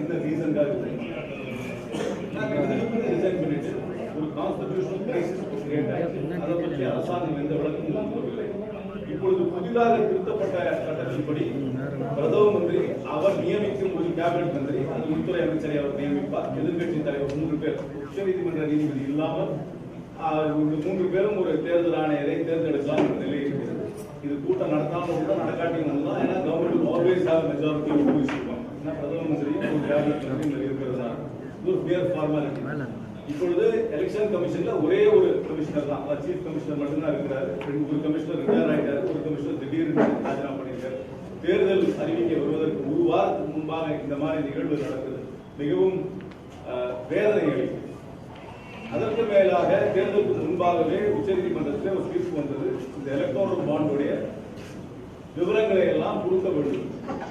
எந்த ரீசனுக்காக ரிசைன் பண்ணிட்டு ஒரு கான்ஸ்டிடியூஷனல் கிரைசிஸ் கிரியேட் ஆயிடுச்சு அதை பற்றி அரசாங்கம் எந்த விளக்கமும் கொடுக்கவில்லை. இப்பொழுது புதிதாக திருத்தப்பட்ட சட்டத்தின்படி பிரதம மந்திரி அவர் நியமிக்கும் ஒரு கேபினட் மந்திரி அந்த உள்துறை அமைச்சரை அவர் நியமிப்பார். எதிர்க்கட்சி தலைவர் மூன்று பேர். உச்சநீதிமன்ற நீதிபதி இல்லாமல் இந்த மூன்று பேரும் ஒரு தேர்தல் ஆணையரை தேர்ந்தெடுக்கலாம் என்ற நிலை இருக்கிறது. இது கூட்டம் நடத்தாமல் கூட நடக்காட்டியும் தான் ஏன்னா கவர்மெண்ட் ஆல்வேஸ் ஹாவ் மெஜாரிட்டி ஏன்னா பிரதம மந்திரியும் ஒரு கேபினட் மந்திரி இருக்கிறதுனால இது ஒரு பியர் ஃபார்மாலிட்டி இப்பொழுது எலெக்ஷன் கமிஷன்ல ஒரே ஒரு கமிஷனர் தான். சீஃப் கமிஷனர் மட்டும்தான் இருக்கிறாரு. ஒரு கமிஷனர் ரிட்டையர் ஆயிட்டாரு. ஒரு கமிஷனர் திடீர்னு ராஜினாமா பண்ணியிருக்காரு. தேர்தல் அறிவிக்கை வருவதற்கு ஒரு வாரத்துக்கு முன்பாக இந்த மாதிரி நிகழ்வு நடக்குது. மிகவும் வேதனை அளிக்குது. அதற்கு மேலாக தேர்தலுக்கு முன்பாகவே உச்சநீதிமன்றத்தில் ஒரு தீர்ப்பு வந்தது. இந்த எலக்ட்ரானிக் பாண்டுடைய விவரங்களை எல்லாம் கொடுக்க வேண்டும்.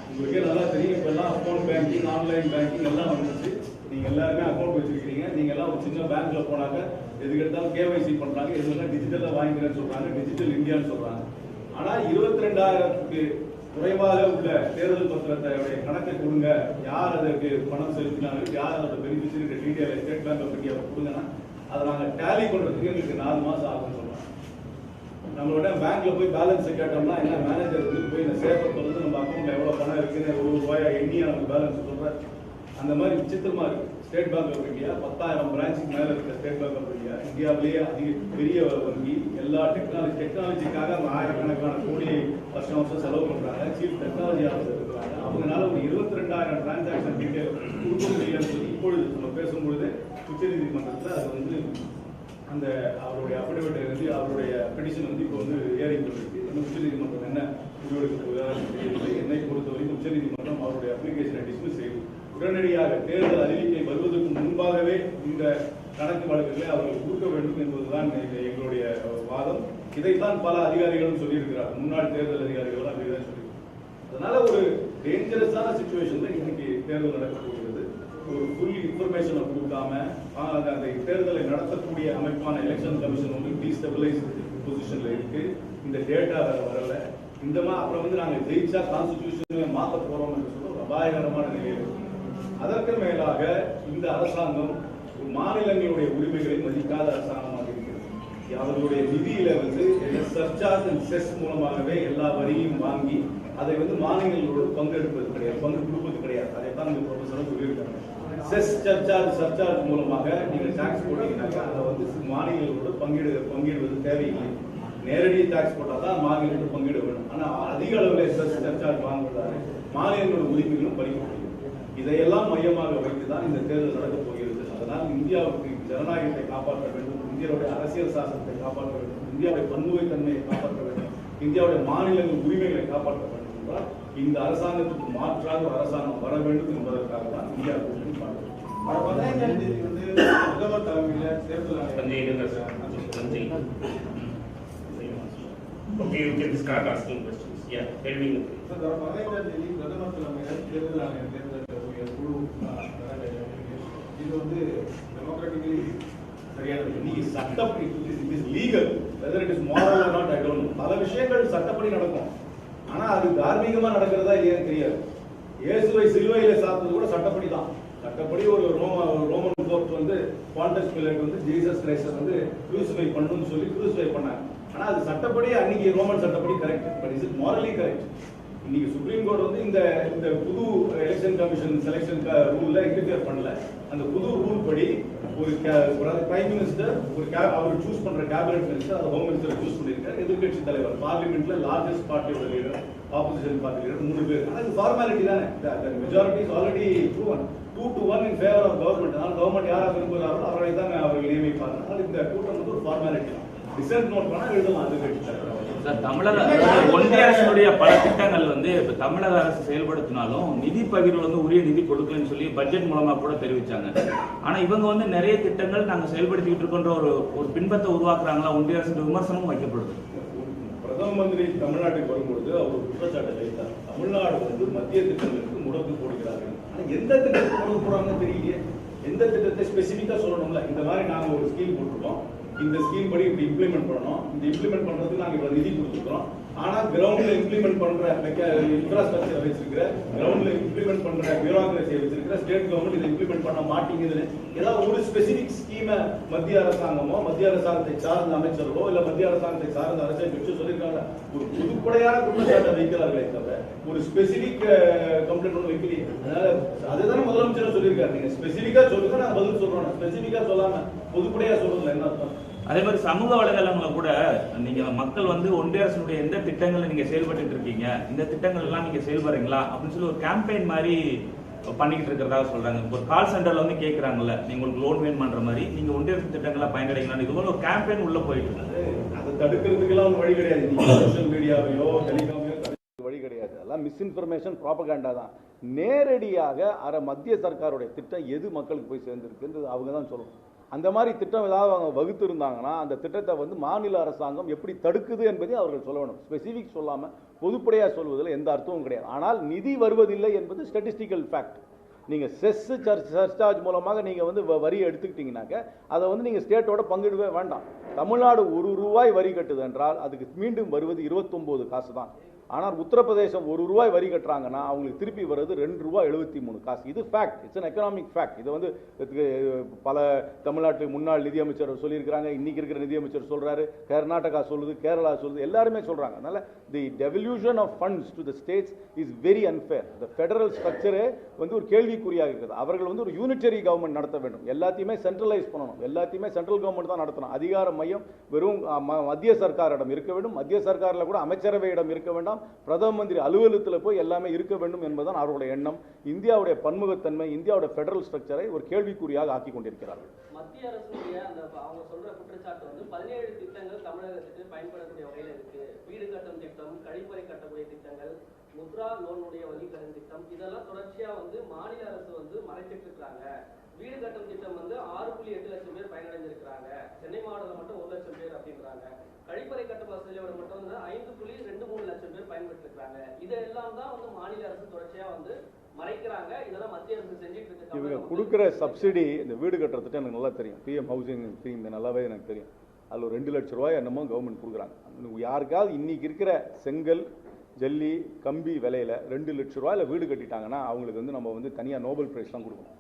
உங்களுக்கே நல்லா தெரியும் இப்ப எல்லாம் அக்கௌண்ட் பேங்கிங் ஆன்லைன் பேங்கிங் எல்லாம் வந்துருச்சு. நீங்க எல்லாருமே அக்கௌண்ட் வச்சிருக்கீங்க நீங்க எல்லாம் ஒரு சின்ன பேங்க்ல போனாக்க எதுக்கு எடுத்தாலும் கேவைசி பண்றாங்க. எதுலாம் டிஜிட்டலாக வாங்கிக்கிறேன்னு சொல்றாங்க. டிஜிட்டல் இந்தியான்னு சொல்றாங்க. ஆனா இருபத்தி ரெண்டாயிரத்துக்கு குறைவாக உள்ள தேர்தல் பத்திரத்தை கணக்கை கொடுங்க. யார் அதற்கு பணம் செலுத்தினாங்க யார் அதோட beneficiary detail State Bank of கொடுங்கன்னா அதை நாங்கள் டேலி பண்ணுறதுக்கு எங்களுக்கு நாலு மாதம் ஆகும்னு சொல்லுவோம் நம்மளோட பேங்க்ல போய் பேலன்ஸ் கேட்டோம்னா என்ன மேனேஜர் வந்து போய் இந்த சேஃபை தொடர்ந்து நம்ம அக்கௌண்ட்ல எவ்வளோ பணம் இருக்குன்னு ஒரு ரூபாயா எண்ணி நமக்கு பேலன்ஸ் சொல்ற அந்த மாதிரி விசித்திரமா இருக்கு. ஸ்டேட் பேங்க் ஆஃப் இந்தியா பத்தாயிரம் பிரான்ச்சுக்கு மேல இருக்க ஸ்டேட் பேங்க் ஆஃப் இந்தியா இந்தியாவிலேயே அதிக பெரிய வங்கி. எல்லா டெக்னாலஜி டெக்னாலஜிக்காக அந்த ஆயிரக்கணக்கான கோடியை வருஷம் வருஷம் செலவு பண்றாங்க. சீஃப் டெக்னாலஜி ஆஃபீஸர் இருக்கிறாங்க. அவங்களால ஒரு இருபத்தி ரெண்டாயிரம் டிரான்சாக்ஷன் டீட்டெயில் கொடுக்க முடியாது இப்பொழுது நம்ம பேசும்பொழுது உச்சநீதிமன்றத்தில் அது வந்து அந்த அவருடைய அஃபிடவிட் இருந்து அவருடைய பெட்டிஷன் வந்து இப்போ வந்து ஏறி கொண்டிருக்கு உச்சநீதிமன்றம் என்ன முடிவெடுக்க தெரியவில்லை என்னை பொறுத்தவரைக்கும் உச்சநீதிமன்றம் அவருடைய அப்ளிகேஷனை டிஸ்மிஸ் செய்யும் உடனடியாக தேர்தல் அறிவிக்கை வருவதற்கு முன்பாகவே இந்த கணக்கு வழக்குகளை அவர்கள் கொடுக்க வேண்டும் என்பதுதான் எங்களுடைய வாதம். இதைத்தான் பல அதிகாரிகளும் சொல்லியிருக்கிறார் முன்னாள் தேர்தல் அதிகாரிகளும் அப்படிதான் சொல்லியிருக்கிறார் அதனால ஒரு டேஞ்சரஸான சுச்சுவேஷன்ல இன்னைக்கு தேர்தல் நடக்க ஒரு ஃபுல் இன்ஃபர்மேஷனை கொடுக்காம ஆ, அந்த தேர்தலை நடத்தக்கூடிய அமைப்பான எலெக்ஷன் கமிஷன் வந்து டீஸ்டபிளைஸ் பொசிஷன்ல இருக்கு. இந்த டேட்டா வேற வரல. இந்த மாதிரி அப்புறம் வந்து நாங்கள் ஜெயிச்சா கான்ஸ்டிடியூஷனை மாற்ற போறோம் என்று சொல்ல ஒரு அபாயகரமான நிலையில் இருக்கு. அதற்கு மேலாக இந்த அரசாங்கம் மாநிலங்களுடைய உரிமைகளை மதிக்காத அரசாங்கமாக இருக்கிறது. அவர்களுடைய நிதியில வந்து சர்ச்சார்ஜ் அண்ட் செஸ் மூலமாகவே எல்லா வரியும் வாங்கி அதை வந்து மாநிலங்களோடு பங்கெடுப்பது கிடையாது பங்கு கொடுப்பது கிடையாது. அதைத்தான் இந்த ப்ரொஃபஸரும் சொல்லியிருக்காங்க. செஸ் சர்ச்சார்ஜ் சர்ச்சார்ஜ் மூலமாக நீங்கள் டாக்ஸ் போட்டீங்கன்னாக்கா அதை வந்து மாநிலங்களோட பங்கிடு பங்கிடுவது தேவையில்லை. நேரடி டாக்ஸ் போட்டால் தான் மாநிலங்களோட பங்கீடு வேணும். ஆனால் அதிக அளவில் செஸ் சர்ச்சார்ஜ் வாங்குவதால் மாநிலங்களோட உரிமைகளும் பறிக்கப்படுகிறது இதையெல்லாம் மையமாக வைத்துதான் இந்த தேர்தல் நடக்கப் போகிறது. அதனால் இந்தியாவுக்கு ஜனநாயகத்தை காப்பாற்ற வேண்டும் இந்தியாவுடைய அரசியல் சாசனத்தை காப்பாற்ற வேண்டும் இந்தியாவுடைய பன்முகத்தன்மையை காப்பாற்ற வேண்டும் இந்தியாவுடைய மாநிலங்கள் உரிமைகளை காப்பாற்ற வேண்டும் என்றால் இந்த அரசாங்கத்துக்கு மாற்றாக ஒரு அரசாங்கம் வர வேண்டும் என்பதற்காக தான் இந்தியா கூட்டணி பார்க்கிறோம் வர வந்து பிரதமர் தலைமையில் தேர்தல் கொஞ்சம் இருங்க Okay, you can start asking questions. Yeah, tell me. பதினைந்தாம் தேதி பிரதமர் தலைமையில தேர்தல் ஆணையம் தேர்ந்தெடுக்கக்கூடிய குழு இது வந்து டெமோக்ராட்டிக்கலி சரியான சட்டப்படி legal whether it is moral not I don't பல விஷயங்கள் சட்டப்படி நடக்கும் ஆனா அது தார்மீகமா நடக்கிறதா இல்லையான்னு தெரியாது. இயேசுவை சிலுவையில சாப்பிட்டது கூட சட்டப்படி தான் சட்டப்படி ஒரு ரோம ரோமன் கோர்ட் வந்து பாண்டஸ் பிள்ளைக்கு வந்து ஜீசஸ் கிரைஸ்டர் வந்து கிரூசிஃபை பண்ணணும்னு சொல்லி கிரூசிஃபை பண்ணாங்க. ஆனா அது சட்டப்படி அன்னைக்கு ரோமன் சட்டப்படி correct but is it morally correct இன்னைக்கு சுப்ரீம் கோர்ட் வந்து இந்த இந்த புது எலெக்ஷன் கமிஷன் செலெக்ஷன் ரூல்ல இன்டர்ஃபியர் பண்ணல. அந்த புது ரூல் படி ஒரு பிரைம் மினிஸ்டர் ஒரு அவர் சூஸ் பண்ற கேபினெட் மினிஸ்டர் அதை ஹோம் மினிஸ்டர் சூஸ் பண்ணியிருக்காரு எதிர்கட்சி தலைவர் பார்லிமெண்ட்ல லார்ஜஸ்ட் பார்ட்டியோட லீடர் ஆப்போசிஷன் பார்ட்டி லீடர் மூணு பேர். ஆனால் இது ஃபார்மாலிட்டி தானே. Majority is already proven two to one in favour of government அதனால கவர்மெண்ட் யாராக விரும்புகிறாரோ அவரை தான் அவர்கள் நியமிப்பாங்க அதனால இந்த கூட்டம் வந்து ஒரு ஃபார்மாலிட்டி தான். ரிசல்ட் நோட் பண்ணால் எழுதலாம் எதிர்கட்சி தலைவர் தமிழக ஒன்றிய அரசுடைய பல திட்டங்கள் வந்து இப்ப தமிழக அரசு செயல்படுத்தினாலும் நிதி பகிர்வு வந்து உரிய நிதி கொடுக்கலன்னு சொல்லி பட்ஜெட் மூலமா கூட தெரிவிச்சாங்க. ஆனா இவங்க வந்து நிறைய திட்டங்கள் நாங்க செயல்படுத்திக்கிட்டு இருக்கோன்ற ஒரு ஒரு பின்பத்தை உருவாக்குறாங்களா ஒன்றிய அரசு விமர்சனமும் வைக்கப்படுது. பிரதம மந்திரி தமிழ்நாட்டுக்கு வரும்பொழுது அவர் குற்றச்சாட்டை வைத்தார். தமிழ்நாடு வந்து மத்திய திட்டங்களுக்கு முடக்கு போடுகிறார்கள். ஆனா எந்த திட்டத்துக்கு முடக்கு போடுறாங்கன்னு தெரியலையே. எந்த திட்டத்தை ஸ்பெசிபிக்கா சொல்லணும்ல? இந்த மாதிரி நாங்க ஒரு ஸ்கீம் போட்டிருக்கோம். இந்த ஸ்கீம் படி இப்படி இம்ப்ளிமெண்ட் பண்ணணும். இந்த இம்ப்ளிமெண்ட் பண்றதுக்கு நாங்க இவ்வளவு நிதி கொடுத்துருக்கோம் ஆனா கிரவுண்ட்ல இம்ப்ளிமெண்ட் பண்ற இன்ஃப்ராஸ்ட்ரக்சர் வச்சிருக்கிற கிரவுண்ட்ல இம்ப்ளிமெண்ட் பண்ற பியூரோக்ரஸியை வச்சிருக்கிற ஸ்டேட் கவர்மெண்ட் இதை இம்ப்ளிமெண்ட் பண்ண மாட்டேங்குதுன்னு ஏதாவது ஒரு ஸ்பெசிபிக் ஸ்கீமை மத்திய அரசாங்கமோ மத்திய அரசாங்கத்தை சார்ந்த அமைச்சர்களோ இல்ல மத்திய அரசாங்கத்தை சார்ந்த அரசை வச்சு சொல்லியிருக்காங்க. ஒரு பொதுப்படையான குற்றச்சாட்டை வைக்கிறார்களே தவிர ஒரு ஸ்பெசிபிக் கம்ப்ளைண்ட் ஒன்று வைக்கலையே. அதனால அதுதானே முதலமைச்சர் சொல்லியிருக்காரு. நீங்க ஸ்பெசிபிக்கா சொல்லுங்க நான் பதில் சொல்றோம். ஸ்பெசிபிக்கா சொல்லாம பொதுப்படையா சொல்றதுல என்ன அர்த்தம்? அதே மாதிரி சமூக வலைதளங்களை கூட நீங்க மக்கள் வந்து ஒன்றிய அரசுடைய எந்த திட்டங்களை நீங்க செயல்பட்டு இருக்கீங்க இந்த திட்டங்கள் எல்லாம் நீங்க செயல்படுறீங்களா அப்படின்னு சொல்லி ஒரு கேம்பெயின் மாதிரி பண்ணிக்கிட்டு இருக்கிறதா சொல்றாங்க. இப்போ ஒரு கால் சென்டர்ல வந்து கேட்கறாங்கல்ல நீங்க உங்களுக்கு லோன் வேணுமன்ற மாதிரி நீங்க ஒன்றிய அரசு திட்டங்களை பயனடைக்கலாம் இது போல ஒரு கேம்பெயின் உள்ள போயிட்டு இருக்கு. அதை தடுக்கிறதுக்கெல்லாம் ஒரு வழி கிடையாது. சோஷியல் மீடியாவையோ டெலிகாமையோ வழி கிடையாது. அதெல்லாம் மிஸ்இன்ஃபர்மேஷன் ப்ராபகேண்டா தான். நேரடியாக அரை மத்திய சர்க்காருடைய திட்டம் எது மக்களுக்கு போய் சேர்ந்துருக்குன்றது அவங்க தான் சொல்லணும். அந்த மாதிரி திட்டம் ஏதாவது அவங்க வகுத்து இருந்தாங்கன்னா அந்த திட்டத்தை வந்து மாநில அரசாங்கம் எப்படி தடுக்குது என்பதை அவர்கள் சொல்ல வேணும் ஸ்பெசிஃபிக் சொல்லாமல் பொதுப்படையாக சொல்வதில் எந்த அர்த்தமும் கிடையாது. ஆனால் நிதி வருவதில்லை என்பது ஸ்டட்டிஸ்டிக்கல் ஃபேக்ட் நீங்கள் செஸ் சர்ச் சர்ச்சார்ஜ் மூலமாக நீங்கள் வந்து வ- எடுத்துக்கிட்டிங்கனாக்க அதை வந்து நீங்கள் ஸ்டேட்டோட பங்கிடவே வேண்டாம். தமிழ்நாடு ஒரு ரூபாய் வரி கட்டுது என்றால் அதுக்கு மீண்டும் வருவது 29 காசு தான் ஆனால் உத்தரப்பிரதேசம் ஒரு ரூபாய் வரி கட்டுறாங்கன்னா அவங்களுக்கு திருப்பி வர்றது ரெண்டு ரூபாய் எழுபத்தி மூணு காசு. இது fact it's an economic fact இது வந்து பல தமிழ்நாட்டு முன்னாள் நிதியமைச்சர் சொல்லியிருக்கிறாங்க. இன்றைக்கி இருக்கிற நிதியமைச்சர் சொல்கிறாரு கர்நாடகா சொல்லுது கேரளா சொல்லுது எல்லாருமே சொல்கிறாங்க அதனால் the devolution of funds to the states is very unfair the federal ஸ்ட்ரக்சரே வந்து ஒரு கேள்விக்குறியாக இருக்குது. அவர்கள் வந்து ஒரு யூனிட்டரி கவர்மெண்ட் நடத்த வேண்டும். எல்லாத்தையுமே சென்ட்ரலைஸ் பண்ணணும். எல்லாத்தையுமே சென்ட்ரல் கவர்மெண்ட் தான் நடத்தணும். அதிகார மையம் வெறும் ம- மத்திய சர்க்காரிடம் இருக்க வேண்டும். மத்திய சர்க்காரில் கூட அமைச்சரவையிடம் இருக்க வேண்டாம். தான் பிரதம மந்திரி அலுவலகத்தில் போய் எல்லாமே இருக்க வேண்டும் என்பதுதான் அவருடைய எண்ணம். இந்தியாவுடைய பன்முகத்தன்மை இந்தியாவுடைய ஃபெடரல் ஸ்ட்ரக்சரை ஒரு கேள்விக்குறியாக ஆக்கி கொண்டிருக்கிறார்கள். மத்திய அரசுடைய அந்த அவங்க சொல்ற குற்றச்சாட்டு வந்து பதினேழு திட்டங்கள் தமிழகத்துக்கு பயன்படக்கூடிய வகையில் இருக்கு. வீடு கட்டும் திட்டம் கழிப்பறை கட்டக்கூடிய திட்டங்கள் முத்ரா லோனுடைய வங்கிக்கடன் திட்டம் இதெல்லாம் தொடர்ச்சியா வந்து மாநில அரசு வந்து மறைச்சிட்டு இருக்காங்க. வீடு கட்டும் திட்டம் வந்து ஆறு புள்ளி எட்டு லட்சம் பேர் பயனடைஞ்சிருக்கிறாங்க சென்னை மாவட்டத்தில் மட்டும் ஒரு லட்சம் பேர் அப்படின்றாங்க. கழிப்பறை கட்டும் வசதியோட மட்டும் வந்து ஐந்து புள்ளி ரெண்டு மூணு லட்சம் பேர் பயன்பெற்று இருக்காங்க இதெல்லாம் தான் வந்து மாநில அரசு தொடர்ச்சியா வந்து மறைக்கிறாங்க. இதெல்லாம் மத்திய அரசு செஞ்சுட்டு இருக்கு இவங்க கொடுக்குற சப்சிடி இந்த வீடு கட்டுற திட்டம் எனக்கு நல்லா தெரியும். பிஎம் ஹவுசிங் ஸ்கீம் நல்லாவே எனக்கு தெரியும். அதில் ஒரு ரெண்டு லட்ச ரூபாய் என்னமோ கவர்மெண்ட் கொடுக்குறாங்க. யாருக்காவது இன்னைக்கு இருக்கிற செங்கல் ஜல்லி கம்பி விலையில ரெண்டு லட்ச ரூபாயில வீடு கட்டிட்டாங்கன்னா அவங்களுக்கு வந்து நம்ம வந்து தனியாக நோபல் பிரைஸ் தான் கொடுக்கணும்.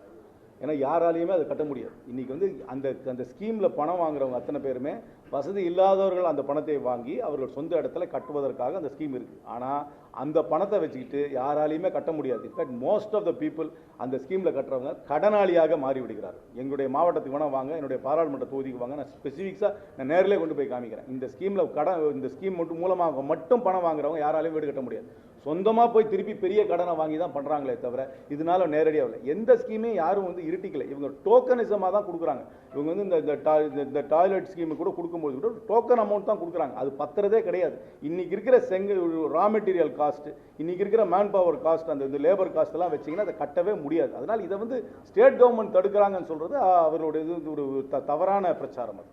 ஏன்னா யாராலையுமே அதை கட்ட முடியாது. இன்றைக்கி வந்து அந்த அந்த ஸ்கீமில் பணம் வாங்குறவங்க அத்தனை பேருமே வசதி இல்லாதவர்கள் அந்த பணத்தை வாங்கி அவர்கள் சொந்த இடத்துல கட்டுவதற்காக அந்த ஸ்கீம் இருக்குது ஆனால் அந்த பணத்தை வச்சுக்கிட்டு யாராலையுமே கட்ட முடியாது. In fact most of the people அந்த ஸ்கீமில் கட்டுறவங்க கடனாளியாக மாறிவிடுகிறார் எங்களுடைய மாவட்டத்துக்கு வேணால் வாங்க என்னுடைய பாராளுமன்ற தொகுதிக்கு வாங்க. நான் ஸ்பெசிஃபிக்ஸாக நான் நேரிலே கொண்டு போய் காமிக்கிறேன். இந்த ஸ்கீமில் கடன் இந்த ஸ்கீம் மட்டும் மூலமாக மட்டும் பணம் வாங்குறவங்க யாராலையும் வீடு கட்ட முடியாது. சொந்தமாக போய் திருப்பி பெரிய கடனை வாங்கி தான் பண்ணுறாங்களே தவிர இதனால நேரடியாக இல்லை எந்த ஸ்கீமையும் யாரும் வந்து இருட்டிக்கல. இவங்க டோக்கனிசமாக தான் கொடுக்குறாங்க. இவங்க வந்து இந்த- இந்த இந்த- இந்த டாய்லெட் ஸ்கீமு கூட கொடுக்கும்போது கூட டோக்கன் அமௌண்ட் தான் கொடுக்குறாங்க. அது பத்துறதே கிடையாது. இன்றைக்கி இருக்கிற செங்க ரா மெட்டீரியல் காஸ்ட்டு இன்றைக்கி இருக்கிற மேன் பவர் காஸ்ட் அந்த இந்த லேபர் காஸ்ட் எல்லாம் வச்சீங்கன்னா அதை கட்டவே முடியாது. அதனால் இதை வந்து ஸ்டேட் கவர்மெண்ட் தடுக்கிறாங்கன்னு சொல்கிறது ஆ, அவர்களுடைய இது ஒரு த- தவறான பிரச்சாரம் அது.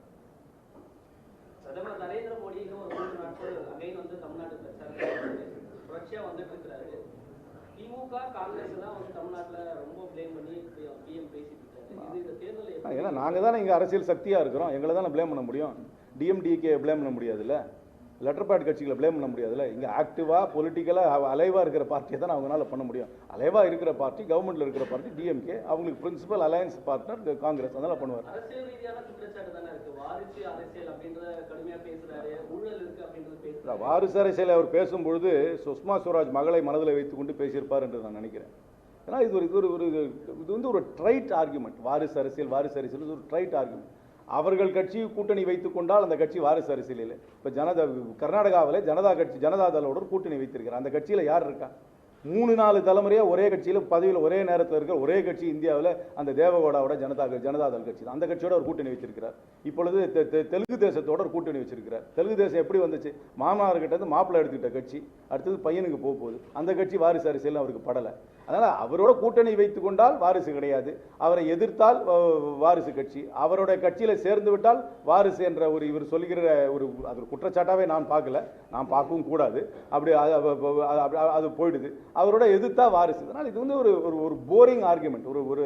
பிரதமர் நரேந்திர மோடி ஒரு மூன்று நாட்கள் அகைன் வந்து தமிழ்நாட்டு பிரச்சாரம். தொடர்ச்சியா வந்துட்டு இருக்கிறாரு. திமுக காங்கிரஸ் தான் வந்து தமிழ்நாட்டுல ரொம்ப பிளேம் பண்ணி பிஎம் பேசிட்டு இருக்காரு இது இந்த தேர்தலை ஏன்னா நாங்கள் தானே இங்கே அரசியல் சக்தியாக இருக்கிறோம். எங்களை தானே ப்ளேம் பண்ண முடியும். டிஎம்டிகே ப்ளேம் பண்ண முடியாதுல்ல. லெட்டர் பேட் கட்சிகளை ப்ளேம் பண்ண முடியாதுல்ல? இங்கே ஆக்டிவாக பொலிட்டிக்கலாக அலைவாக இருக்கிற பார்ட்டியை தான் அவங்களால பண்ண முடியும். அலைவாக இருக்கிற பார்ட்டி கவர்மெண்ட்டில் இருக்கிற பார்ட்டி டிஎம்கே அவங்களுக்கு பிரின்சிபல் அலையன்ஸ் பார்ட்னர் காங்கிரஸ் அதனால பண்ணுவார். வாரிசு அரசியல் அவர் பேசும்பொழுது சுஷ்மா ஸ்வராஜ் மகளை மனதில் வைத்துக்கொண்டு பேசியிருப்பார் என்று நான் நினைக்கிறேன். ஏன்னா இது ஒரு இது ஒரு ஒரு இது வந்து ஒரு ட்ரைட் ஆர்குமெண்ட் வாரிசு அரசியல் வாரிசு அரசியல் இது ஒரு ட்ரைட் ஆர்குமெண்ட் அவர்கள் கட்சி கூட்டணி வைத்துக் கொண்டால் அந்த கட்சி வாரிசு அரசியல் இல்லை இப்போ ஜனதா கர்நாடகாவில் ஜனதா கட்சி ஜனதா தளோட கூட்டணி வைத்திருக்கிறார். அந்த கட்சியில் யார் இருக்கா? மூணு நாலு தலைமுறையாக ஒரே கட்சியில் பதவியில் ஒரே நேரத்தில் இருக்கிற ஒரே கட்சி இந்தியாவில் அந்த தேவகோடாவோட ஜனதா ஜனதாதள் கட்சி தான். அந்த கட்சியோட ஒரு கூட்டணி வச்சிருக்கிறார் இப்பொழுது தெ- தெ- தெலுங்கு தேசத்தோட ஒரு கூட்டணி வச்சிருக்கிறார். தெலுங்கு தேசம் எப்படி வந்துச்சு? மாமனார் கிட்ட இருந்து மாப்பிள்ளை எடுத்துக்கிட்ட கட்சி அடுத்தது பையனுக்கு போக போகுது. அந்த கட்சி வாரிசு அரசியல் அவருக்கு படலை. அதனால் அவரோட கூட்டணி வைத்து கொண்டால் வாரிசு கிடையாது. அவரை எதிர்த்தால் வாரிசு கட்சி. அவருடைய கட்சியில் சேர்ந்து விட்டால் வாரிசு என்ற ஒரு இவர் சொல்லுகிற ஒரு அது ஒரு நான் பார்க்கல. நான் பார்க்கவும் கூடாது. அப்படி அது- அது- போயிடுது. அவரோட எதிர்த்தா வாரிசு. அதனால் இது வந்து ஒரு ஒரு ஒரு போரிங் ஆர்குமெண்ட் ஒரு ஒரு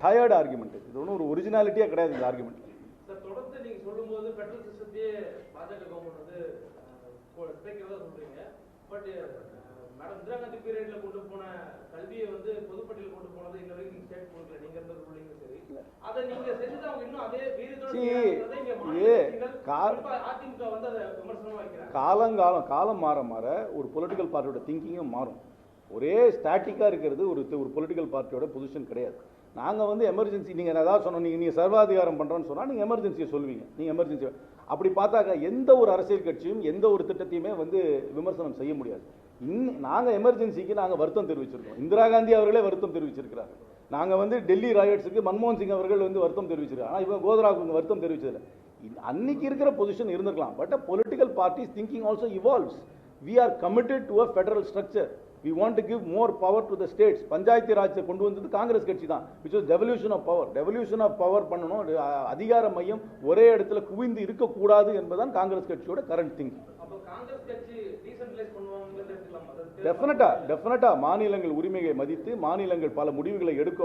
டயர்டு ஆர்குமெண்ட் இது ஒன்றும் ஒரு ஒரிஜினாலிட்டியே கிடையாது இந்த ஆர்குமெண்ட் தொடர்ந்து சொல்லும்போது பெட்ரோல் சிஸ்டத்தையே பாஜக கவர்மெண்ட் வந்து சொல்றீங்க. பட் மேடம் இந்திரா காந்தி பீரியட்ல கொண்டு போன கல்வியை வந்து பொதுப்பட்டியல் கொண்டு போனது இன்ன வரைக்கும் ஸ்டேட் கொடுக்கல. நீங்க இருந்த ரூலிங் சரி. அதை நீங்க செஞ்சது அவங்க இன்னும் அதே அதிமுக வந்து விமர்சனமா வைக்கிறாங்க. காலங்காலம் காலம் மாற மாற ஒரு பொலிட்டிக்கல் பார்ட்டியோட திங்கிங்கும் மாறும். ஒரே ஸ்டாட்டிக்காக இருக்கிறது ஒரு ஒரு பொலிட்டிக்கல் பார்ட்டியோட பொசிஷன் கிடையாது. நாங்கள் வந்து எமர்ஜென்சி நீங்கள் ஏதாவது சொன்னோம் நீங்கள் நீங்கள் சர்வாதிகாரம் பண்ணுறோன்னு சொன்னால் நீங்கள் எமர்ஜென்சியை சொல்லுவீங்க நீங்கள் எமர்ஜென்சி அப்படி பார்த்தாக்க எந்த ஒரு அரசியல் கட்சியும் எந்த ஒரு திட்டத்தையுமே வந்து விமர்சனம் செய்ய முடியாது. இன் நாங்கள் எமர்ஜென்சிக்கு நாங்கள் வருத்தம் தெரிவிச்சிருக்கோம். இந்திரா காந்தி அவர்களே வருத்தம் தெரிவிச்சிருக்கிறார். நாங்கள் வந்து டெல்லி ராயட்ஸுக்கு மன்மோகன் சிங் அவர்கள் வந்து வருத்தம் தெரிவிச்சிருக்காங்க. ஆனால் இவங்க கோதராவுக்கு வருத்தம் தெரிவிச்சதில்லை. அன்னைக்கு இருக்கிற பொசிஷன் இருந்திருக்கலாம். But political parties thinking also evolves we are committed to a federal structure we want to give more power to the states panchayat ராஜை கொண்டு வந்தது காங்கிரஸ் கட்சி தான் which was devolution of power devolution of power பண்ணணும். அதிகார மையம் ஒரே இடத்துல குவிந்து இருக்கக்கூடாது என்பதுதான் காங்கிரஸ் கட்சியோட கரண்ட் திங்கிங் அப்போ காங்கிரஸ் கட்சி டீசென்ட்ரலைஸ் பண்ணுவாங்கன்னு எடுத்துக்கலாம் அதாவது டெஃபினட்டா டெஃபினட்டா மாநிலங்கள் உரிமையை மதித்து மாநிலங்கள் பல முடிவுகளை எடுக்க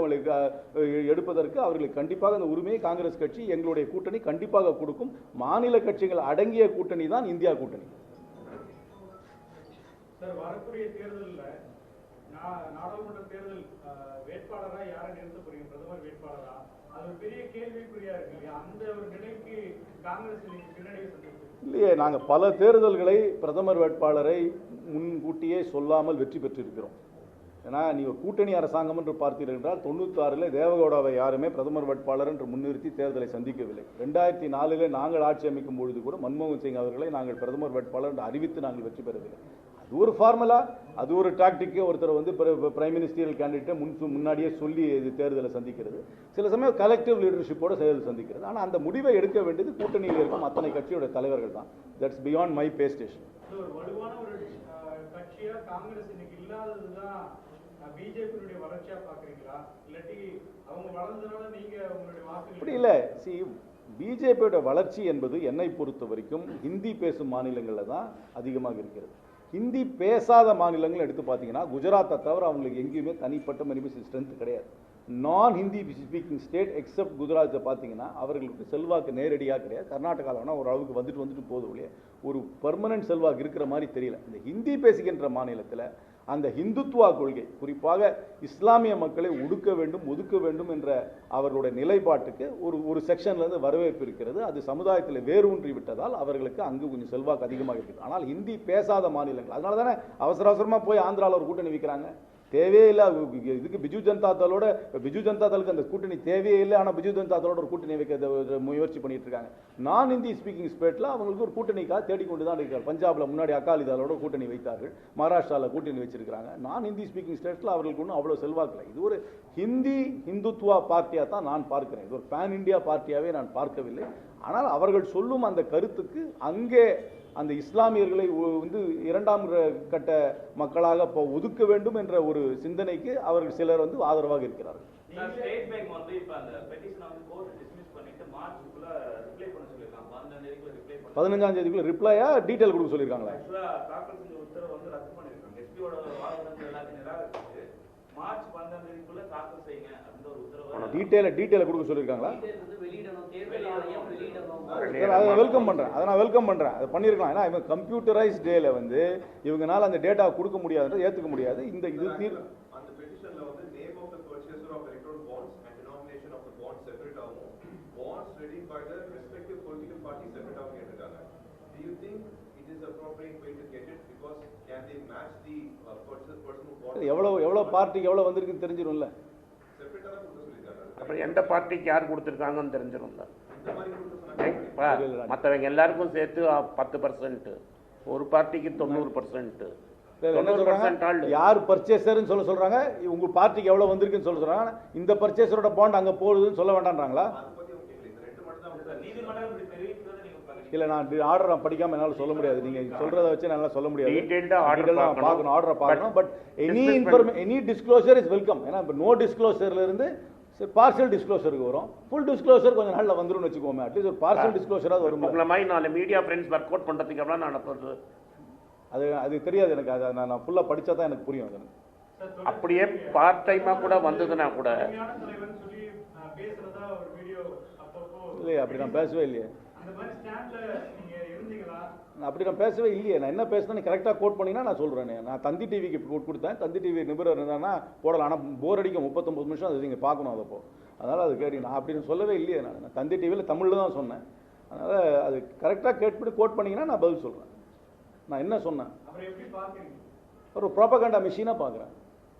எடுப்பதற்கு அவர்களுக்கு கண்டிப்பாக அந்த உரிமையை காங்கிரஸ் கட்சி எங்களுடைய கூட்டணி கண்டிப்பாக கொடுக்கும். மாநில கட்சிகள் அடங்கிய கூட்டணி தான் இந்தியா கூட்டணி. சார் வரக்கூடிய தேர்தல்ல நா- நாடாளுமன்ற தேர்தல் அஹ், வேட்பாளரா யாரை நிறுத்த போறீங்க பிரதமர் வேட்பாளரா? அது ஒரு பெரிய கேள்விக்குறியா இருக்கு அந்த ஒரு நிலைக்கு காங்கிரஸ் பின்னடைவு சந்திச்சு இல்லையே நாங்கள் பல தேர்தல்களை பிரதமர் வேட்பாளரை முன்கூட்டியே சொல்லாமல் வெற்றி பெற்றிருக்கிறோம். ஏன்னா நீங்கள் கூட்டணி அரசாங்கம் என்று பார்த்தீர்கள் என்றால் தொண்ணூத்தாறில் தேவகவுடாவை யாருமே பிரதமர் வேட்பாளர் என்று முன்னிறுத்தி தேர்தலை சந்திக்கவில்லை. ரெண்டாயிரத்தி நாலில் நாங்கள் ஆட்சி அமைக்கும் பொழுது கூட மன்மோகன் சிங் அவர்களை நாங்கள் பிரதமர் வேட்பாளர் என்று அறிவித்து நாங்கள் வெற்றி பெறவில்லை. அது ஒரு ஃபார்முலா அது ஒரு டாக்டிக்கு ஒருத்தர் வந்து பிரைம் மினிஸ்டரியல் கேண்டிடேட்டை முன் முன்னாடியே சொல்லி இது தேர்தலை சந்திக்கிறது. சில சமயம் கலெக்டிவ் லீடர்ஷிப்போட தேர்தல் சந்திக்கிறது. ஆனால் அந்த முடிவை எடுக்க வேண்டியது கூட்டணியில் இருக்கும் அத்தனை கட்சியோட தலைவர்கள் தான். That's beyond my pay station அப்படி இல்லை. சி பிஜேபியோட வளர்ச்சி என்பது என்னை பொறுத்த வரைக்கும் ஹிந்தி பேசும் மாநிலங்களில் தான் அதிகமாக இருக்கிறது. ஹிந்தி பேசாத மாநிலங்கள் எடுத்து பார்த்தீங்கன்னா குஜராத்தை தவிர அவங்களுக்கு எங்கேயுமே தனிப்பட்ட மனித ஸ்ட்ரென்த் கிடையாது. நான் ஹிந்தி ஸ்பீக்கிங் ஸ்டேட் எக்ஸப்ட் குஜராத்தை பார்த்தீங்கன்னா அவர்களுக்கு செல்வாக்கு நேரடியாக கிடையாது. கர்நாடகாவில் வேணால் ஒரு அளவுக்கு வந்துட்டு வந்துட்டு போதும் இல்லையா ஒரு பர்மனன்ட் செல்வாக்கு இருக்கிற மாதிரி தெரியல. இந்த ஹிந்தி பேசுகின்ற மாநிலத்தில் அந்த ஹிந்துத்துவா கொள்கை குறிப்பாக இஸ்லாமிய மக்களை ஒடுக்க வேண்டும் ஒதுக்க வேண்டும் என்ற அவர்களுடைய நிலைப்பாட்டுக்கு ஒரு ஒரு செக்ஷன்லேருந்து வரவேற்பு இருக்கிறது. அது சமுதாயத்தில் வேரூன்றி விட்டதால் அவர்களுக்கு அங்கு கொஞ்சம் செல்வாக்கு அதிகமாக இருக்குது ஆனால் ஹிந்தி பேசாத மாநிலங்கள் அதனால தானே அவசர அவசரமாக போய் ஆந்திராவில் ஒரு கூட்டணி வைக்கிறாங்க? தேவையே இல்லை. இதுக்கு பிஜு ஜனதா தளோட பிஜு ஜனதா தளுக்கு அந்த கூட்டணி தேவையே இல்லை. ஆனால் பிஜு ஜனதா தளோட ஒரு கூட்டணி வைக்க முயற்சி பண்ணிட்டு இருக்காங்க. நான் ஹிந்தி ஸ்பீக்கிங் ஸ்டேட்டில் அவங்களுக்கு ஒரு கூட்டணிக்காக தேடிக்கொண்டு தான் இருக்கார் பஞ்சாபில் முன்னாடி அகாலி தளோட கூட்டணி வைத்தார்கள். மகாராஷ்டிராவில் கூட்டணி வச்சிருக்கிறாங்க. நான் ஹிந்தி ஸ்பீக்கிங் ஸ்டேட்டில் அவர்களுக்கு ஒன்றும் அவ்வளோ செல்வாக்கு இது ஒரு ஹிந்தி ஹிந்துத்துவா பார்ட்டியாக தான் நான் பார்க்கிறேன். இது ஒரு பேன் இந்தியா பார்ட்டியாகவே நான் பார்க்கவில்லை. ஆனால் அவர்கள் சொல்லும் அந்த கருத்துக்கு அங்கே அந்த இஸ்லாமியர்களை வந்து இரண்டாம் கட்ட மக்களாக ஒதுக்க வேண்டும் என்ற ஒரு சிந்தனைக்கு அவர்கள் சிலர் வந்து ஆதரவாக இருக்கிறார்கள். பதினஞ்சாம் தேதிக்குள்ள ரிப்ளையா டீட்டெயில் கொடுக்க சொல்லியிருக்காங்களா? மார்ச் பதினஞ்சாம் தேதிக்குள்ள தாக்கல் செய்யுங்க அப்படின்ற ஒரு உத்தரவை டீட்டெயிலை டீட்டெயிலை கொடுக்க சொல்லியிருக்காங்களா? அதை வெல்கம் பண்ணுறேன் அதை நான் வெல்கம் பண்ணுறேன் அதை பண்ணியிருக்கலாம். ஏன்னா இவங்க கம்ப்யூட்டரைஸ் டேல வந்து இவங்கனால அந்த டேட்டா கொடுக்க முடியாதுன்றது ஏற்றுக்க முடியாது. இந்த இது தீர் do you think it is appropriate way to get it? Because can they match எவ்வளோ எவ்வளோ பார்ட்டிக்கு எவ்வளோ வந்திருக்குன்னு தெரிஞ்சிடும்ல அப்புறம் எந்த பார்ட்டிக்கு யார் கொடுத்துருக்காங்கன்னு தெரிஞ்சிடும் தான் இந்த மாதிரி கொடுக்க சொன்னாங்க இப்போ மற்றவங்க எல்லாருக்கும் சேர்த்து பத்து பர்சன்ட் ஒரு பார்ட்டிக்கு தொண்ணூறு பர்சன்ட் வேற என்ன தொண்ணூறு பர்சன்ட் சொல்றாங்க ஆள். யார் பர்ச்சேசர்னு சொல்ல சொல்றாங்க? உங்க பார்ட்டிக்கு எவ்வளவு வந்திருக்குன்னு சொல்ல சொல்றாங்க. இந்த பர்ச்சேசரோட பாண்ட் அங்க போகுதுன்னு சொல்ல வேண்டாம்ன்றாங்களா? இல்ல நான் ஆர்டர் நான் படிக்காம என்னால சொல்ல முடியாது. நீங்க சொல்றத வச்சு என்னால சொல்ல முடியாது. ஆ பார்க்கணும். ஆர்டரை பார்க்கணும். But any information any disclosure is welcome ஏன்னா இப்போ நோ டிஸ்க்ளோசர்ல இருந்து பார்சல் டிஸ்க்ளோசருக்கு வரும். ஃபுல் டிஸ்க்ளோசர் கொஞ்சம் நாள்ல வந்துரும்னு வச்சுக்கோமே. அட்லீஸ்ட் ஒரு பார்சல் டிஸ்க்ளோசராக வரும் உங்களை மாதிரி நாலு மீடியா ஃப்ரெண்ட்ஸ் ஒர்க் அவுட் பண்ணுறதுக்கு எவ்வளோ நான் அது அது தெரியாது எனக்கு. அது நான் நான் ஃபுல்லாக படிச்சா தான் எனக்கு புரியும். அது எனக்கு. அப்படியே பார்ட் டைமாக கூட வந்ததுன்னா கூட உண்மையான தலைவர்னு சொல்லி அஹ், பேசுறதா ஒரு வீடியோ அப்பப்போ இல்லையே அப்படி நான் பேசவே இல்லையே. அப்படி நான் பேசவே இல்லையே. நான் என்ன பேசுனேன்னு கரெக்டாக கோட் பண்ணீங்கன்னா நான் சொல்கிறேன் நான் தந்தி டிவிக்கு கோட் கொடுத்தேன். தந்தி டிவி நிபுணர் இருந்தாங்கன்னா போடலாம். ஆனால் போர் அடிக்கும். முப்பத்தொம்பது நிமிஷம் அது நீங்கள் பார்க்கணும் அதை போ. அதனால் அது கேட்டு நான் அப்படின்னு சொல்லவே இல்லையே நான். நான் தந்தி டிவியில் தமிழில் தான் சொன்னேன். அதனால் அது கரெக்டாக கேட்டு கோட் பண்ணீங்கன்னா நான் பதில் சொல்கிறேன் நான் என்ன சொன்னேன்? ஒரு ப்ராப்பகண்டா மிஷினாக பார்க்குறேன்.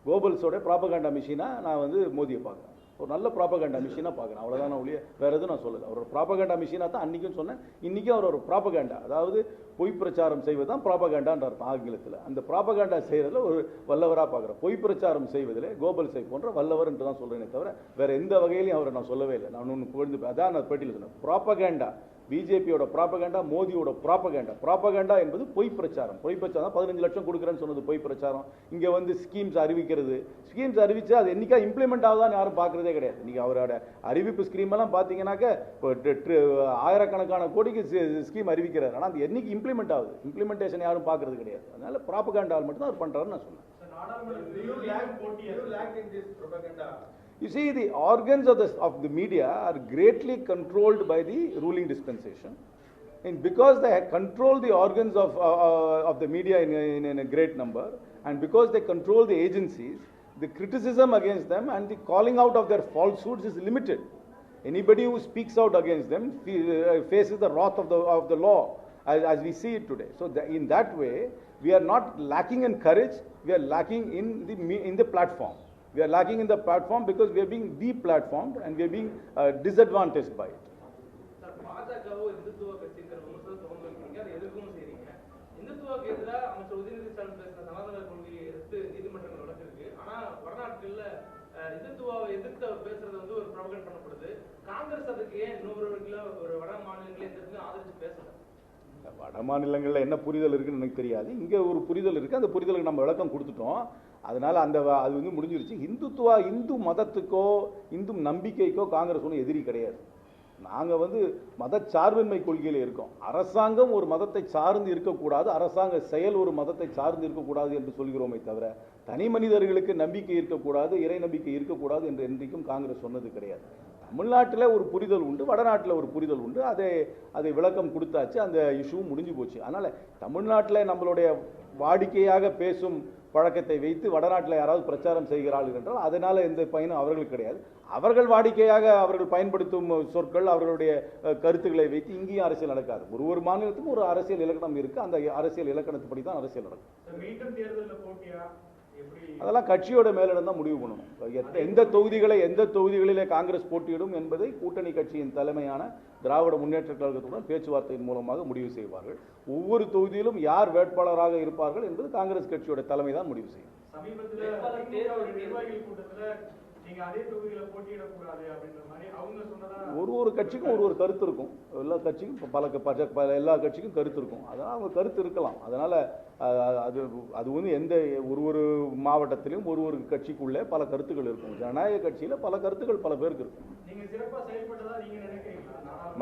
கோபல்ஸோட ப்ராப்பகண்டா மிஷினாக நான் வந்து மோதியை பார்க்குறேன். ஒரு நல்ல ப்ராப்பகண்டா மிஷினாக பார்க்குறேன். அவ்வளோதான் ஒழிய வேறு எதுவும் நான் சொல்லலை. அவர் ப்ராப்பகண்டா மிஷினாக தான் அன்றைக்கும் சொன்னேன். இன்றைக்கும் அவர் ஒரு ப்ராப்பகண்டா அதாவது பொய் பிரச்சாரம் செய்வது தான் ப்ராப்பகண்டான்ற அர்த்தம் ஆங்கிலத்தில். அந்த ப்ராப்பகண்டா செய்கிறதுல ஒரு வல்லவராக பார்க்குறேன். பொய் பிரச்சாரம் செய்வதில் கோபல்ஸை போன்ற வல்லவர் என்று தான் சொல்கிறேனே தவிர வேறு எந்த வகையிலையும் அவரை நான் சொல்லவே இல்லை. நான் ஒன்று புகழ்ந்து அதான் நான் பேட்டியில் சொன்னேன். ப்ராப்பகண்டா பிஜேபியோட ப்ராப்பகண்டா மோதியோட ப்ராப்பகண்டா ப்ராப்பகண்டா என்பது பொய் பிரச்சாரம். பொய் பிரச்சாரம் பதினஞ்சு லட்சம் கொடுக்குறேன்னு சொன்னது பொய் பிரச்சாரம். இங்கே வந்து ஸ்கீம்ஸ் அறிவிக்கிறது. ஸ்கீம்ஸ் அறிவிச்சா அது என்னைக்கா இம்ப்ளிமெண்ட் ஆகுதான்னு யாரும் பார்க்குறதே கிடையாது. நீங்கள் அவரோட அறிவிப்பு ஸ்கீம் எல்லாம் பார்த்தீங்கன்னாக்க ஆயிரக்கணக்கான கோடிக்கு ஸ்கீம் அறிவிக்கிறார். ஆனால் அது என்னைக்கு இம்ப்ளிமெண்ட் ஆகுது? இம்ப்ளிமெண்டேஷன் யாரும் பார்க்கறது கிடையாது. அதனால ப்ராப்பகண்டால் மட்டும் தான் அவர் பண்ணுறாருன்னு நான் சொன்னேன் You see, the organs of the, of the media are greatly controlled by the ruling dispensation. And because they control the organs of, uh, uh, of the media in, a- in, in a great number, and because they control the agencies, the criticism against them and the calling out of their falsehoods is limited. Anybody who speaks out against them uh, faces the wrath of the, of the law, as, as we see it today. So, the, in that way, we are not lacking in courage, we are lacking in the, in the platform. We are lacking in the platform because we are being deplatformed and we are being uh, disadvantaged by it. எதிர்த்து இந்துத்துவாவை எதிர்த்து பேசுறது வந்து ஒரு propaganda பண்ணப்படுது. காங்கிரஸ் அதுக்கு ஏன் ஒரு வட மாநிலங்களே ஆதரிச்சு பேசல? வட மாநிலங்களில் என்ன புரிதல் இருக்குன்னு எனக்கு தெரியாது. இங்கே ஒரு புரிதல் இருக்குது அந்த புரிதலுக்கு நம்ம விளக்கம் கொடுத்துட்டோம். அதனால அந்த வ- அது வந்து முடிஞ்சிருச்சு. இந்துத்துவா இந்து மதத்துக்கோ இந்து நம்பிக்கைக்கோ காங்கிரஸ் ஒன்றும் எதிரி கிடையாது. நாங்கள் வந்து மதச்சார்பின்மை கொள்கையில் இருக்கோம். அரசாங்கம் ஒரு மதத்தை சார்ந்து இருக்கக்கூடாது அரசாங்க செயல் ஒரு மதத்தை சார்ந்து இருக்கக்கூடாது என்று சொல்கிறோமே தவிர தனி மனிதர்களுக்கு நம்பிக்கை இருக்கக்கூடாது இறை நம்பிக்கை இருக்கக்கூடாது என்று என்றைக்கும் காங்கிரஸ் சொன்னது கிடையாது. தமிழ்நாட்டில் ஒரு புரிதல் உண்டு வடநாட்டில் ஒரு புரிதல் உண்டு. அதை அதை விளக்கம் கொடுத்தாச்சு அந்த இஷ்யூவும் முடிஞ்சு போச்சு. அதனால் தமிழ்நாட்டில் நம்மளுடைய வாடிக்கையாக பேசும் பழக்கத்தை வைத்து வடநாட்டில் யாராவது பிரச்சாரம் செய்கிறார்கள் என்றால் அதனால் எந்த பயனும் அவர்களுக்கு கிடையாது. அவர்கள் வாடிக்கையாக அவர்கள் பயன்படுத்தும் சொற்கள் அவர்களுடைய கருத்துக்களை வைத்து இங்கேயும் அரசியல் நடக்காது. ஒரு ஒரு மாநிலத்துக்கும் ஒரு அரசியல் இலக்கணம் இருக்குது அந்த அரசியல் இலக்கணத்துப்படி தான் அரசியல் நடக்கும். அதெல்லாம் கட்சியோட மேலிடம் தான் முடிவு பண்ணணும். எத்த- எந்த தொகுதிகளை எந்த தொகுதிகளிலே காங்கிரஸ் போட்டியிடும் என்பதை கூட்டணி கட்சியின் தலைமையான திராவிட முன்னேற்ற கழகத்துடன் பேச்சுவார்த்தையின் மூலமாக முடிவு செய்வார்கள். ஒவ்வொரு தொகுதியிலும் யார் வேட்பாளராக இருப்பார்கள் என்பது காங்கிரஸ் கட்சியோட தலைமை தான் முடிவு செய்யும். ஒரு ஒரு கட்சிக்கும் ஒரு ஒரு கருத்து இருக்கும். எல்லா கட்சிக்கும் பல பல எல்லா கட்சிக்கும் கருத்து இருக்கும். அதனால் அவங்க கருத்து இருக்கலாம். அதனால் அது அது வந்து எந்த ஒரு ஒரு மாவட்டத்திலும் ஒரு ஒரு கட்சிக்குள்ளே பல கருத்துக்கள் இருக்கும். ஜனநாயக கட்சியில் பல கருத்துக்கள் பல பேருக்கு இருக்கும்.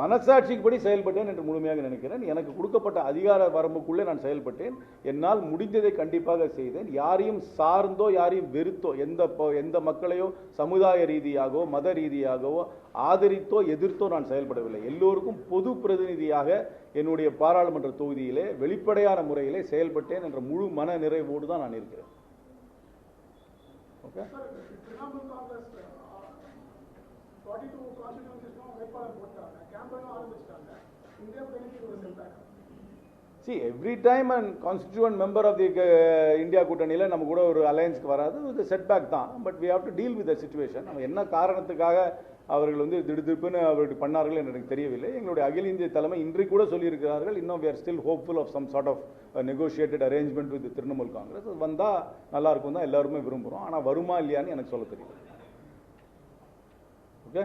மனசாட்சிக்குப்படி செயல்பட்டேன் என்று முழுமையாக நினைக்கிறேன். எனக்கு கொடுக்கப்பட்ட அதிகார வரம்புக்குள்ளே நான் செயல்பட்டேன். என்னால் முடிந்ததை கண்டிப்பாக செய்தேன். யாரையும் சார்ந்தோ யாரையும் வெறுத்தோ எந்த எந்த மக்களையோ சமுதாய ரீதியாகவோ மத ரீதியாகவோ ஆதரித்தோ எதிர்த்தோ நான் செயல்படவில்லை. எல்லோருக்கும் பொது பிரதிநிதியாக என்னுடைய பாராளுமன்ற தொகுதியிலே வெளிப்படையான முறையிலே செயல்பட்டேன் என்ற முழு மன நிறைவோடு தான் நான் இருக்கிறேன். ஓகே? ஃபார்ட்டி டூ கான்ஸ்டிடியூன்சிஸ்க்கும் வேட்பாளர் போட்டாங்க கேம்பெயினும் ஆரம்பிச்சிட்டாங்க இந்தியா கூட்டணிக்கு ஒரு செல்டாங்க see every time and constituent member of the India கூட்டணியில் நம்ம கூட ஒரு அலையன்ஸ்க்கு வராது. இது செட்பேக் தான். But we have to deal with the situation நம்ம என்ன காரணத்துக்காக அவர்கள் வந்து திடுதிப்புன்னு அவர்கள் பண்ணார்கள் என்று எனக்கு தெரியவில்லை. எங்களுடைய அகில இந்திய தலைமை இன்றைக்கு கூட சொல்லியிருக்கிறார்கள். இன்னும் we are still hopeful of some sort of negotiated arrangement with Trinamool Congress அது வந்தால் நல்லா இருக்கும் தான் எல்லாருமே விரும்புகிறோம் ஆனால் வருமா இல்லையான்னு எனக்கு சொல்ல தெரியல okay thank you India Today also said that. Prime minister அடிக்கடி வர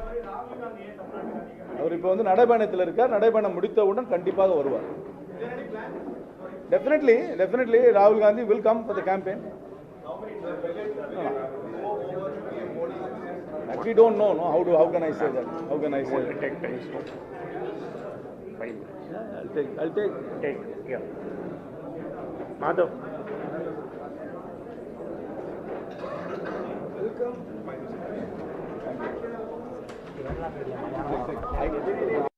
மாதிரி ராகுல் காந்தி ஏன் தமிழ்நாட்டுக்கு அதிகமாக அவர் இப்போ வந்து நடைபயணத்தில் இருக்கார் நடைபயணம் முடித்தவுடன் கண்டிப்பாக வருவார் டெஃபினெட்லி டெஃபினெட்லி ராகுல் Gandhi will come for the campaign We don't know, no. How do how can I say that? How can I say Won't that? take time, so five minutes. Yeah, I'll take I'll take Take, yeah. Madhav. Hay que